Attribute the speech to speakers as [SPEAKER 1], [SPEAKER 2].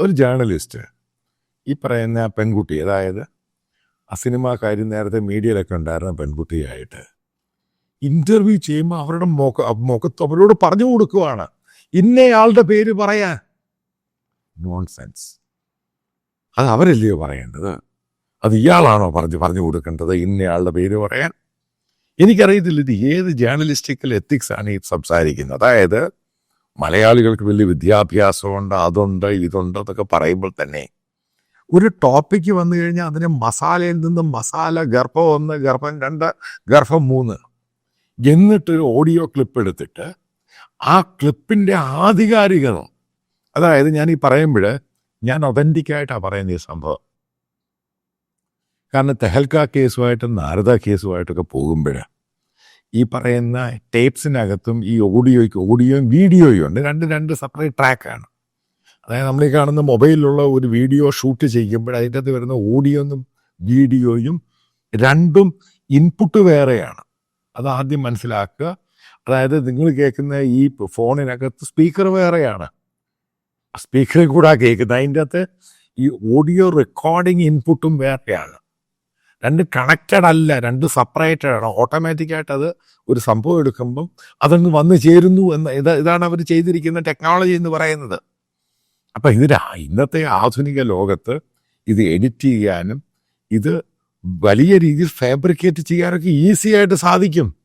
[SPEAKER 1] ഒരു ജേർണലിസ്റ്റ് ഈ പറയുന്ന പെൺകുട്ടി അതായത് ആ സിനിമ കാര്യം നേരത്തെ മീഡിയയിലൊക്കെ ഉണ്ടായിരുന്ന പെൺകുട്ടിയായിട്ട് ഇന്റർവ്യൂ ചെയ്യുമ്പോൾ അവരുടെ മുഖ മുഖത്ത് അവരോട് പറഞ്ഞു കൊടുക്കുവാണ്. ഇന്നയാളുടെ പേര് പറയാൻ നോൺ സെൻസ് അത് അവരല്ലയോ പറയേണ്ടത്? അത് ഇയാളാണോ പറഞ്ഞു പറഞ്ഞു കൊടുക്കേണ്ടത്? ഇന്നയാളുടെ പേര് പറയാൻ. എനിക്കറിയത്തില്ല ഇത് ഏത് ജേർണലിസ്റ്റിക്കൽ എത്തിക്സ് ആണ് ഈ സംസാരിക്കുന്നത്. അതായത് മലയാളികൾക്ക് വലിയ വിദ്യാഭ്യാസമുണ്ട് അതുണ്ട് ഇതുണ്ട് എന്നൊക്കെ പറയുമ്പോൾ തന്നെ ഒരു ടോപ്പിക്ക് വന്നു കഴിഞ്ഞാൽ അതിനെ മസാലയിൽ നിന്ന് മസാല ഗർഭം ഒന്ന് ഗർഭം രണ്ട് ഗർഭം മൂന്ന് എന്നിട്ടൊരു ഓഡിയോ ക്ലിപ്പ് എടുത്തിട്ട് ആ ക്ലിപ്പിന്റെ ആധികാരികത. അതായത് ഞാൻ ഈ പറയുമ്പോൾ ഞാൻ ഒതന്റിക്കായിട്ടാണ് പറയുന്ന ഈ സംഭവം. കാരണം തെഹൽക്ക കേസുമായിട്ടും നാരദ കേസുമായിട്ടൊക്കെ പോകുമ്പോൾ ഈ പറയുന്ന ടേപ്സിനകത്തും ഈ ഓഡിയോയ്ക്ക് ഓഡിയോയും വീഡിയോയും ഉണ്ട്. രണ്ട് രണ്ട് സെപ്പറേറ്റ് ട്രാക്കാണ് അതായത് നമ്മൾ ഈ കാണുന്ന മൊബൈലിലുള്ള ഒരു വീഡിയോ ഷൂട്ട് ചെയ്യുമ്പോൾ അതിന്റെ അകത്ത് വരുന്ന ഓഡിയോയും വീഡിയോയും രണ്ടും ഇൻപുട്ട് വേറെയാണ്. അത് ആദ്യം മനസ്സിലാക്കുക. അതായത് നിങ്ങൾ കേൾക്കുന്ന ഈ ഫോണിനകത്ത് സ്പീക്കർ വേറെയാണ്. സ്പീക്കറിൽ കൂടെ കേൾക്കുന്നത്. അതിന്റെ അകത്ത് ഈ ഓഡിയോ റെക്കോർഡിംഗ് ഇൻപുട്ടും വേറെയാണ്. രണ്ട് കണക്റ്റഡ് അല്ല രണ്ട് സെപ്പറേറ്റഡ് ആണ്. ഓട്ടോമാറ്റിക്കായിട്ട് അത് ഒരു സംഭവം എടുക്കുമ്പം അതങ്ങ് വന്നു ചേരുന്നു എന്ന് ഇത് ഇതാണ് അവർ ചെയ്തിരിക്കുന്ന ടെക്നോളജി എന്ന് പറയുന്നത്. അപ്പം ഇത് ഇന്നത്തെ ആധുനിക ലോകത്ത് ഇത് എഡിറ്റ് ചെയ്യാനും ഇത് വലിയ രീതിയിൽ ഫാബ്രിക്കേറ്റ് ചെയ്യാനൊക്കെ ഈസി ആയിട്ട് സാധിക്കും.